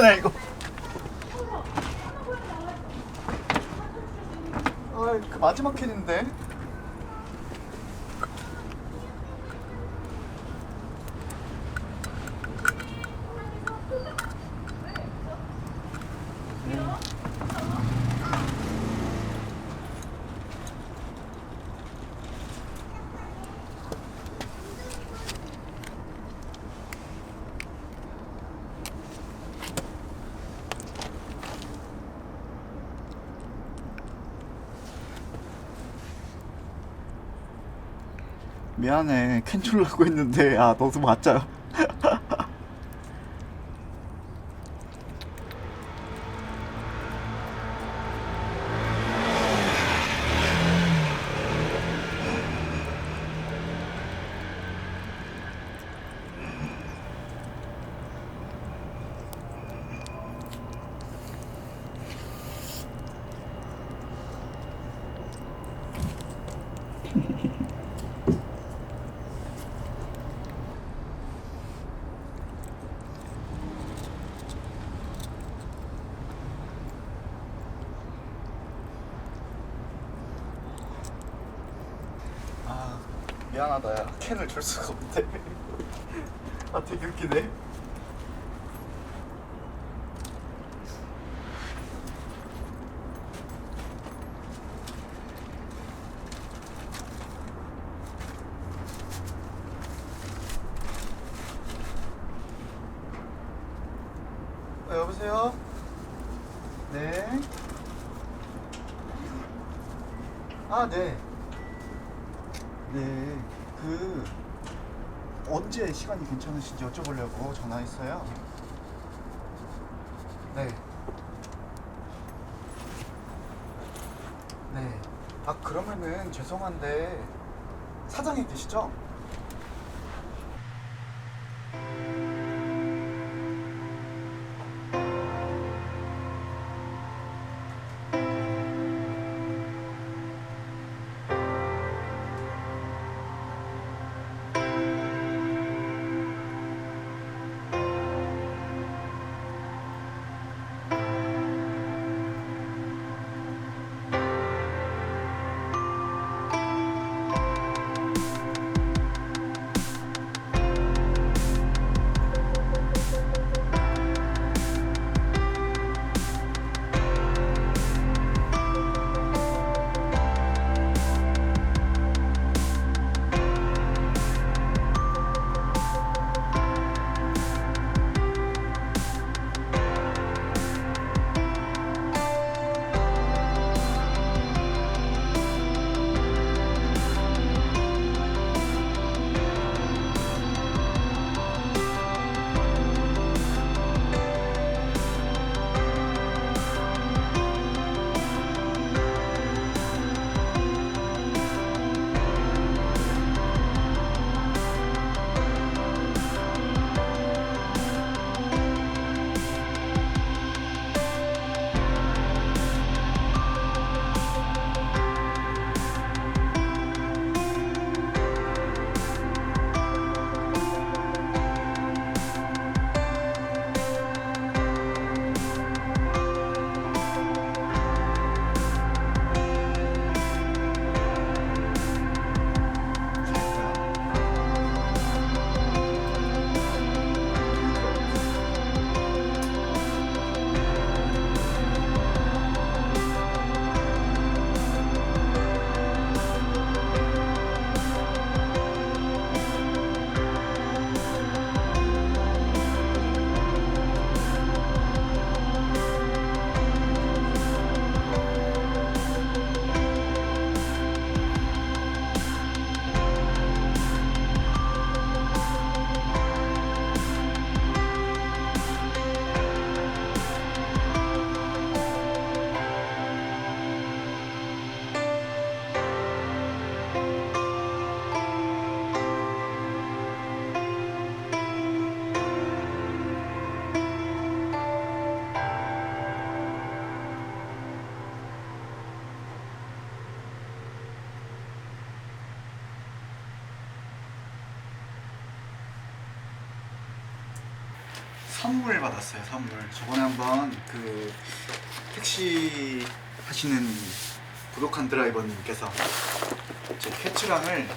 야, 어떡하냐 이거. 아, 그 마지막 캔인데. 미안해. 캔 줄라고 했는데. 아 너도 맞자요 아 미안하다 야 캔을 줄 수가 없대 아 되게 웃기네 어? 네. 아, 네. 네, 그 언제 시간이 괜찮으신지 여쭤보려고 전화했어요. 네. 네. 아 그러면은 죄송한데 사장이 계시죠? 선물 받았어요 선물. 저번에 한번 그 택시 하시는 부족한 드라이버님께서 제 캐치랑을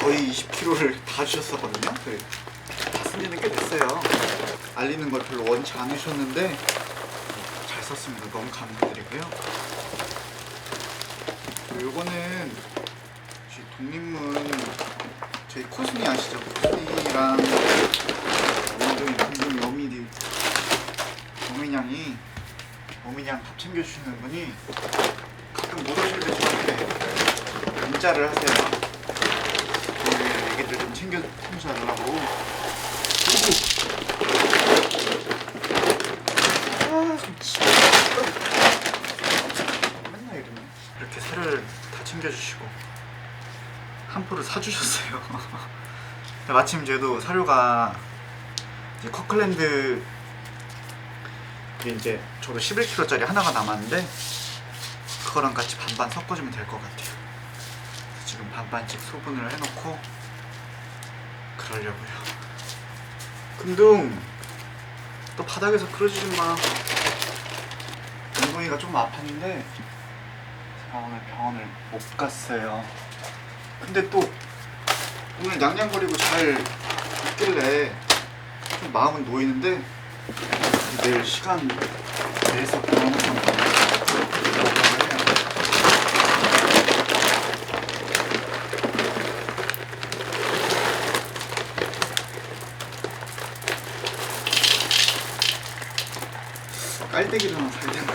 거의 20kg를 다 주셨었거든요. 그, 다 쓴지는 꽤 됐어요. 알리는 걸 별로 원치 않으셨는데 잘 썼습니다. 너무 감사드리고요. 요거는 저희 독립문 저희 코순이 아시죠? 코순이랑 원종이 공동 여민이 여민양이 여민양 밥 챙겨주시는 분이 가끔 못 오실 때 저한테 문자를 하세요 저희 애기들 좀 챙겨 챙겨달라고 아, 좀 치워. 맨날 이러네 이렇게 사료를 다 챙겨주시고 한 포를 사주셨어요. 마침 저도 사료가 이제 커클랜드 이제 저도 11kg짜리 하나가 남았는데 그거랑 같이 반반 섞어주면 될 것 같아요. 지금 반반씩 소분을 해놓고 그러려고요. 금둥 또 바닥에서 그러지 마. 엉덩이가 좀 아팠는데 오늘 병원을 못 갔어요. 근데 또 오늘 냥냥거리고 잘 있길래 좀 마음은 놓이는데 내일 시간 내서 해요. 깔때기를 하나 사야 되나?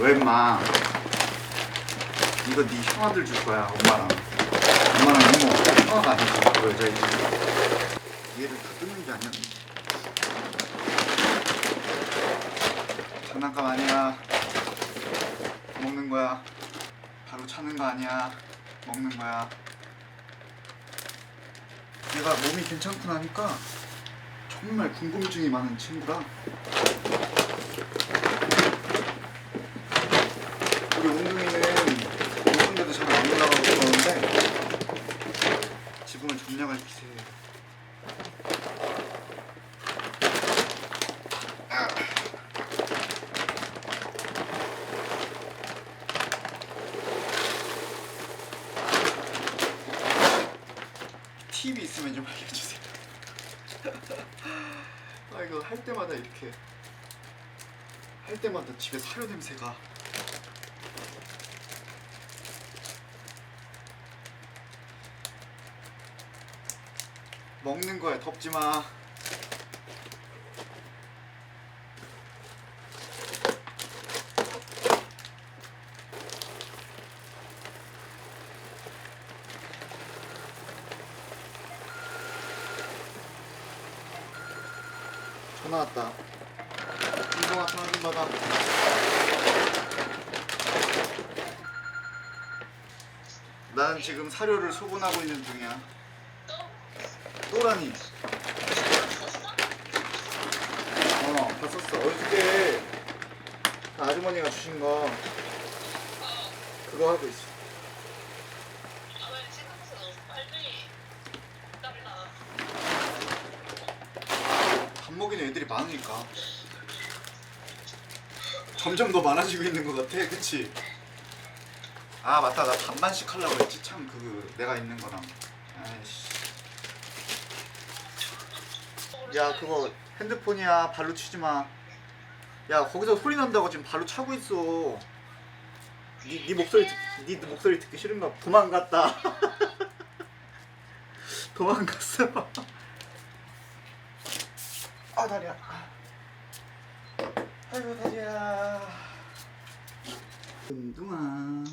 왜 임마. 이거 네 형아들 줄 거야 엄마랑. 엄마랑 이모 형아가 아니지 그 여자 얘를 다 뜯는 게 아니야 장난감 아니야. 먹는 거야. 바로 차는 거 아니야. 먹는 거야. 얘가 몸이 괜찮고 나니까 정말 궁금증이 많은 친구라 우리 웅둥이는 높은 데도 잘 안 올라가고 그러는데 지금은 점령할 기세예요 팁이 있으면 좀 알려주세요 아 이거 할 때마다 이렇게 할 때마다 집에 사료 냄새가 먹는 거야 덥지 마. 전화 왔다. 이동아 전화 좀 받아. 난 지금 사료를 소분하고 있는 중이야. 또라니. 어, 봤었어. 어저께 그 아주머니가 주신 거 그거 하고 있어. 밥 많으니까 점점 더 많아지고 있는 것 같아, 그치? 아 맞다, 나 반반씩 하려고 했지 참 그 내가 있는 거랑. 아이씨. 야 그거 핸드폰이야 발로 치지 마. 야 거기서 소리 난다고 지금 발로 차고 있어. 네, 네 목소리 듣, 네 목소리 듣기 싫은가? 봐. 도망갔다. 도망갔어. 아 다리야. 아이고 다리야. 은둥아.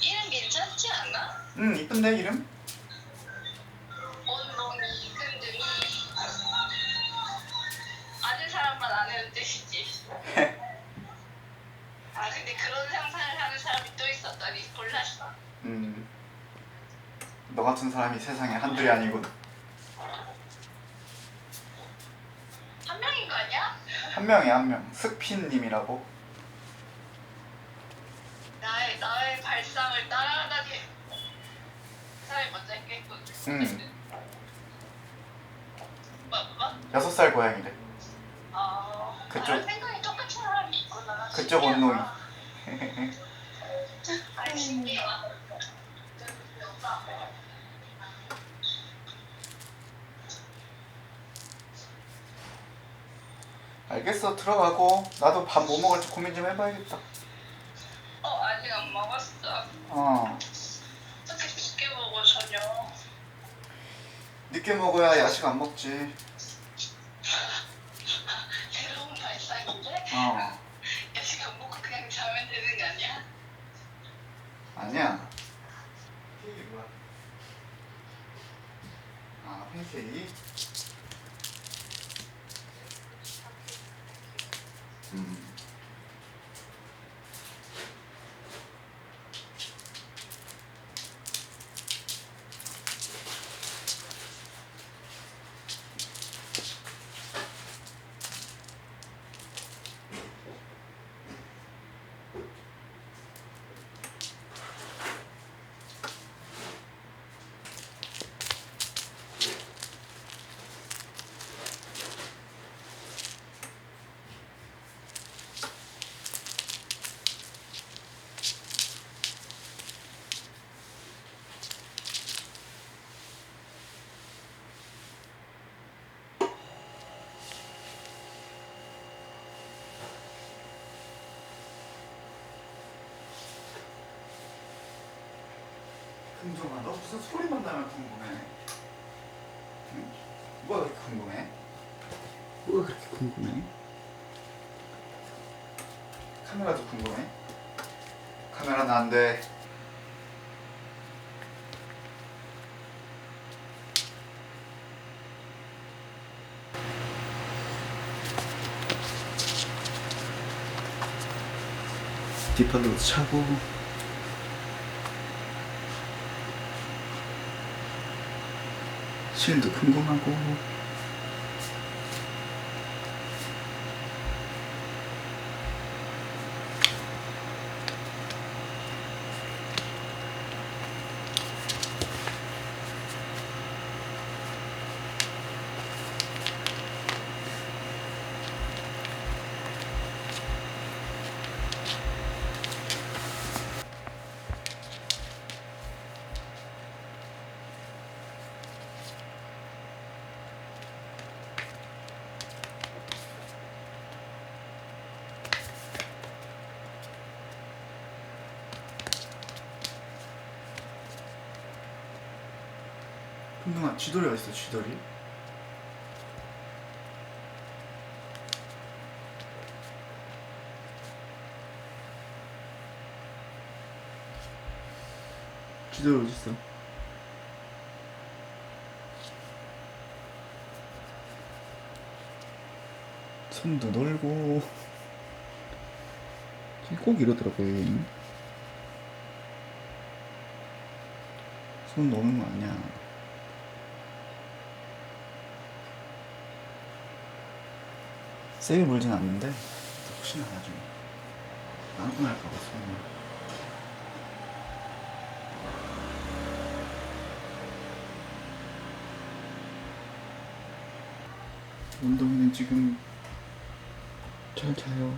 이름 괜찮지 않아? 응 이쁜데 이름? 언롱이 끈둥이 아는 사람만 아는 뜻이지 아 근데 그런 상상을 하는 사람이 또 있었다니 몰랐어 음. 너 같은 사람이 세상에 한둘이 아니고 한 명인 거 아니야? 한 명이야 한 명. 스핀님이라고. 나의 나의 발상을 따라다니 사람이 먼저 했겠군 응. 여섯 살 고양이래. 아, 그쪽- 생각이 똑같은 사람이 있구나. 그쪽 신기하다. 온놈이. 아, 신기해. 알겠어 들어가고 나도 밥 뭐 먹을지 고민 좀 해봐야겠다. 어, 아직 안 먹었어. 어 어떻게 늦게 먹어, 저녁. 늦게 먹어야 야식 안 먹지. 새로운 발상인데? 어 야식 안 먹고 그냥 자면 되는 거 아니야? 아니야. 케이크 뭐야? 아 팬케이크. 음. 금종아 너 무슨 소리만 나면 궁금해 응? 뭐가 그렇게 궁금해? 뭐가 그렇게 궁금해? 카메라도 궁금해? 카메라는 안돼 뒷팔로 차고 실도 궁금하고 풍동아 쥐돌이 어딨어 쥐돌이? 쥐돌이 어딨어? 손도 놀고 꼭 이러더라고요 얘는. 손 노는 거 아니야 세게 물진 않는데 혹시나 나중에 안고 날까봐 손이 운동이는 지금 잘 자요